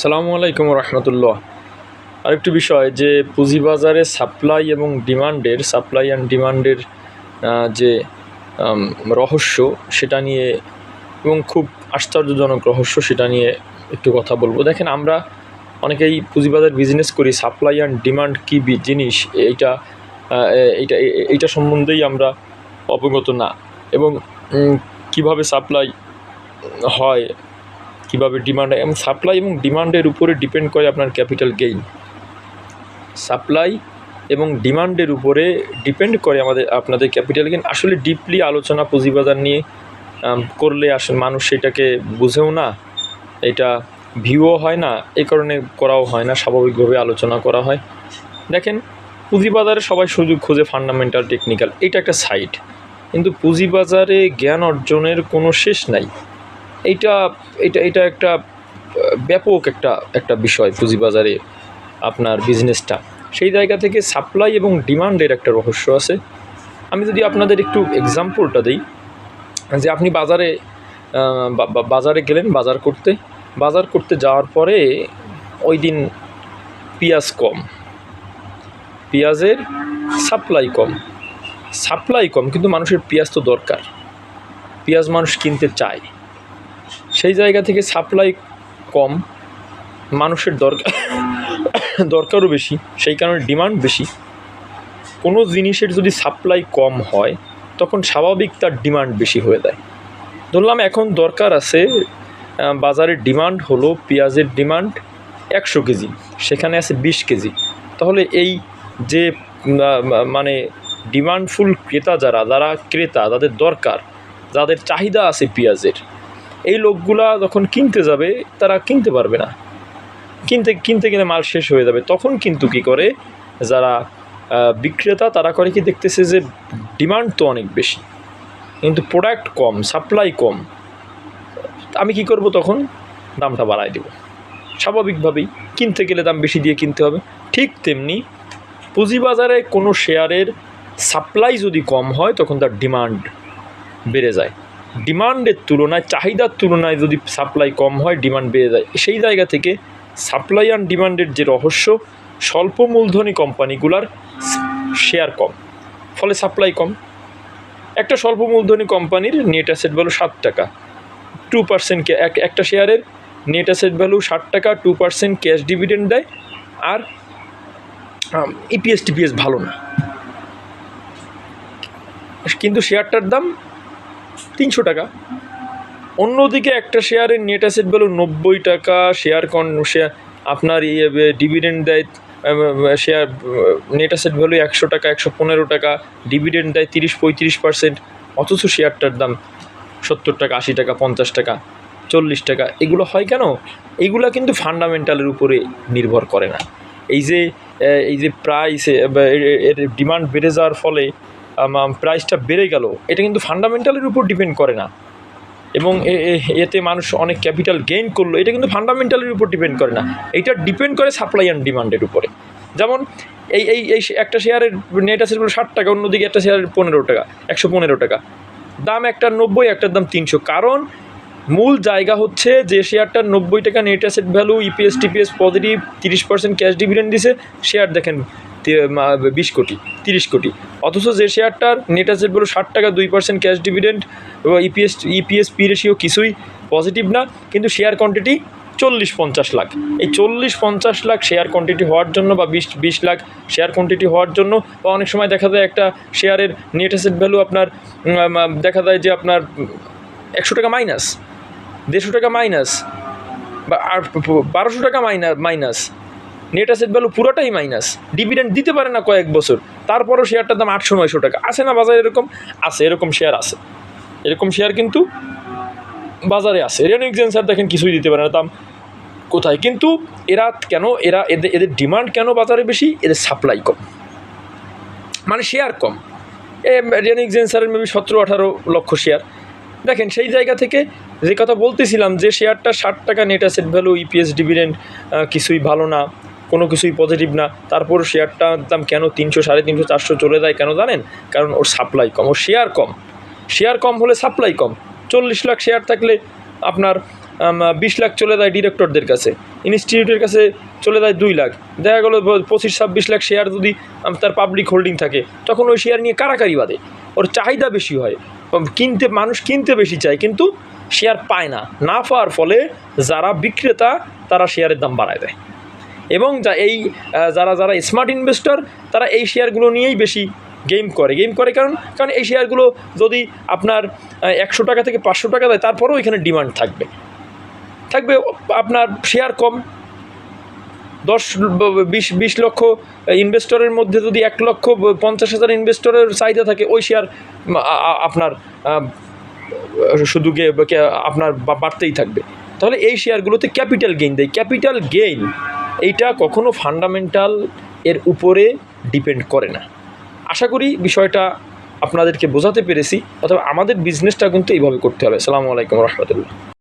সালামু আলাইকুম রহমতুল্লাহ। আরেকটি বিষয় যে পুঁজিবাজারে সাপ্লাই এবং ডিমান্ডের, সাপ্লাই অ্যান্ড ডিমান্ডের যে রহস্য সেটা নিয়ে এবং খুব আশ্চর্যজনক রহস্য সেটা নিয়ে একটু কথা বলব। দেখেন, আমরা অনেকেই পুঁজিবাজার বিজনেস করি, সাপ্লাই অ্যান্ড ডিমান্ড কী জিনিস, এইটা এইটা এইটা সম্বন্ধেই আমরা অবগত না। এবং কীভাবে সাপ্লাই হয় কীভাবে ডিমান্ড এবং সাপ্লাই এবং ডিমান্ডের উপরে ডিপেন্ড করে আপনার ক্যাপিটাল গেইন সাপ্লাই এবং ডিমান্ডের উপরে ডিপেন্ড করে আমাদের, আপনাদের ক্যাপিটাল গেইন আসলে ডিপলি আলোচনা পুঁজিবাজার নিয়ে করলে আসলে মানুষ সেটাকে বুঝেও না, এটা ভিউও হয় না এই কারণে করাও হয় না, স্বাভাবিকভাবে আলোচনা করা হয়। দেখেন, পুঁজিবাজারে সবাই সুযোগ খোঁজে ফান্ডামেন্টাল টেকনিক্যাল এটা একটা সাইড কিন্তু পুঁজিবাজারে জ্ঞান অর্জনের কোনো শেষ নাই। এইটা এটা এটা একটা ব্যাপক একটা একটা বিষয় পুঁজিবাজারে আপনার বিজনেসটা সেই জায়গা থেকে সাপ্লাই এবং ডিমান্ডের একটা রহস্য আছে। আমি যদি আপনাদের একটু এক্সাম্পলটা দিই, যে আপনি বাজারে বাজারে গেলেন বাজার করতে। বাজার করতে যাওয়ার পরে ওই দিন পেঁয়াজ কম। পেঁয়াজের সাপ্লাই কম। সাপ্লাই কম, কিন্তু মানুষের পেঁয়াজ তো দরকার। পেঁয়াজ মানুষ কিনতে চায়। সেই জায়গা থেকে সাপ্লাই কম, মানুষের দরকার, দরকারও বেশি, সেই কারণে ডিমান্ড বেশি। কোনো জিনিসের যদি সাপ্লাই কম হয়, তখন স্বাভাবিক তার ডিমান্ড বেশি হয়ে যায়। ধরলাম এখন দরকার আছে বাজারের ডিমান্ড হলো পেঁয়াজের ডিমান্ড একশো কেজি, সেখানে আছে বিশ কেজি। তাহলে এই যে মানে ডিমান্ডফুল ক্রেতা যারা যারা ক্রেতা, যাদের দরকার, যাদের চাহিদা আছে পেঁয়াজের এই লোকগুলা যখন কিনতে যাবে, তারা কিনতে পারবে না। কিনতে কিনতে গেলে মাল শেষ হয়ে যাবে। তখন কিন্তু কি করে? যারা বিক্রেতা, তারা করে কি দেখতেছে যে ডিমান্ড তো অনেক বেশি। কিন্তু প্রোডাক্ট কম সাপ্লাই কম। আমি কি করব তখন? দামটা বাড়ায় দেব। স্বাভাবিকভাবেই কিনতে গেলে দাম বেশি দিয়ে কিনতে হবে। ঠিক তেমনি পুঁজিবাজারে কোনো শেয়ারের সাপ্লাই যদি কম হয়, তখন তার ডিমান্ড বেড়ে যায়। ডিমান্ডের তুলনায়, চাহিদার তুলনায় যদি সাপ্লাই কম হয় ডিমান্ড বেড়ে যায়। সেই জায়গা থেকে সাপ্লাই অ্যান্ড ডিমান্ডের যে রহস্য, স্বল্প মূলধনী কোম্পানিগুলার শেয়ার কম, ফলে সাপ্লাই কম। একটা স্বল্প মূলধনী কোম্পানির নেট অ্যাসেট ভ্যালু সাত টাকা টু পার্সেন্ট একটা শেয়ারের নেট অ্যাসেট ভ্যালু ষাট টাকা টু পার্সেন্ট ক্যাশ ডিভিডেন্ড দেয়, আর ইপিএস টিপিএস ভালো না। কিন্তু শেয়ারটার দাম তিনশো টাকা। অন্যদিকে একটা শেয়ারের নেট অ্যাসেট ভ্যালু নব্বই টাকা। শেয়ার কন শেয়ার আপনার ইয়ে ডিভিডেন্ড দেয় শেয়ার নেট অ্যাসেট ভ্যালু একশো টাকা, একশো পনেরো টাকা। ডিভিডেন্ড দেয় তিরিশ, পঁয়ত্রিশ পার্সেন্ট অথচ শেয়ারটার দাম সত্তর টাকা, আশি টাকা, পঞ্চাশ টাকা, চল্লিশ টাকা। এগুলো হয় কেন? এগুলো কিন্তু ফান্ডামেন্টালের উপরে নির্ভর করে না। এই যে এই যে প্রাইস এর ডিমান্ড বেড়ে যাওয়ার ফলে প্রাইসটা বেড়ে গেল। এটা কিন্তু ফান্ডামেন্টালের উপর ডিপেন্ড করে না। এবং এতে মানুষ অনেক ক্যাপিটাল গেইন করল, এটা কিন্তু ফান্ডামেন্টালের উপর ডিপেন্ড করে না। এটা ডিপেন্ড করে সাপ্লাই অ্যান্ড ডিমান্ডের উপরে। যেমন, এই এই এই একটা শেয়ারের নেট আছে ষাট টাকা, অন্যদিকে একটা শেয়ারের পনেরো টাকা, একশো পনেরো টাকা। দাম একটা নব্বই, একটার দাম তিনশো। কারণ মূল জায়গা হচ্ছে যে শেয়ারটার নব্বই টাকা net asset value EPS TPS positive তিরিশ পার্সেন্ট ক্যাশ ডিভিডেন্ড দিছে। শেয়ার দেখেন বিশ কোটি, তিরিশ কোটি। অথচ যে শেয়ারটার নেট অ্যাসেট ভ্যালু ষাট টাকা, দুই percent cash dividend EPS EPS P ratio কিছুই পজিটিভ না, কিন্তু শেয়ার কোয়ান্টিটি চল্লিশ পঞ্চাশ লাখ। এই চল্লিশ পঞ্চাশ লাখ শেয়ার কোয়ান্টিটি হওয়ার জন্য বা বিশ বিশ লাখ শেয়ার কোয়ান্টিটি হওয়ার জন্য বা অনেক সময় দেখা যায় একটা শেয়ারের নেট অ্যাসেট ভ্যালু আপনার দেখা যায় যে আপনার একশো টাকা মাইনাস দেড়শো টাকা মাইনাস বা আর বারোশো টাকা minus minus. Net asset value পুরোটাই মাইনাস। ডিভিডেন্ড দিতে পারে না কয়েক বছর। তারপরও শেয়ারটার দাম আটশো, নয়শো টাকা। আছে না বাজারে এরকম? আছে, এরকম শেয়ার আছে। এরকম শেয়ার কিন্তু বাজারে আছে। রেনিক জেন্সার দেখেন কিছুই দিতে পারে না দাম। কোথায়? কিন্তু এরা কেন, এরা এদের এদের ডিমান্ড কেন বাজারে বেশি? এদের সাপ্লাই কম। মানে শেয়ার কম। এ রেনিক জেন্সারের মেবি সতেরো, আঠারো লক্ষ শেয়ার। দেখেন সেই জায়গা থেকে যে কথা বলতেছিলাম যে শেয়ারটা ষাট টাকা net asset value EPS dividend কিছুই ভালো না, কোনো কিছুই পজিটিভ না। তারপর শেয়ারটার দাম কেন তিনশো, সাড়ে তিনশো, চারশো চলে যায় কেন জানেন? কারণ ওর সাপ্লাই কম, ওর শেয়ার কম। শেয়ার কম হলে সাপ্লাই কম। চল্লিশ লাখ শেয়ার থাকলে আপনার বিশ লাখ চলে যায় ডিরেক্টরদের কাছে। ইনস্টিটিউটের কাছে চলে যায় দুই লাখ। দেখা গেলো পঁচিশ, ছাব্বিশ লাখ শেয়ার যদি তার পাবলিক হোল্ডিং থাকে, তখন ওই শেয়ার নিয়ে কারাকারি বাদে ওর চাহিদা বেশি হয়। কিনতে, মানুষ কিনতে বেশি চায়, কিন্তু শেয়ার পায় না। না পাওয়ার ফলে যারা বিক্রেতা, তারা শেয়ারের দাম বাড়ায় দেয়। এবং যা এই যারা যারা স্মার্ট ইনভেস্টর তারা এই শেয়ারগুলো নিয়েই বেশি গেম করে। গেম করে কারণ কারণ এই শেয়ারগুলো যদি আপনার একশো টাকা থেকে পাঁচশো টাকা দেয়, তারপরেও এখানে ডিমান্ড থাকবে। থাকবে আপনার শেয়ার কম। দশ, বিশ বিশ লক্ষ ইনভেস্টরের মধ্যে যদি এক লক্ষ পঞ্চাশ হাজার ইনভেস্টরের চাহিদা থাকে, ওই শেয়ার আপনার শুধু আপনার বাড়তেই থাকবে। তাহলে এই শেয়ারগুলোতে ক্যাপিটাল গেইন দেয়। ক্যাপিটাল গেইন এইটা কখনো ফান্ডামেন্টাল এর উপরে ডিপেন্ড করে না। আশা করি বিষয়টা আপনাদেরকে বোঝাতে পেরেছি। অথবা আমাদের বিজনেসটা কিন্তু এইভাবে করতে হবে। আসসালামু আলাইকুম রহমতুল্লাহ।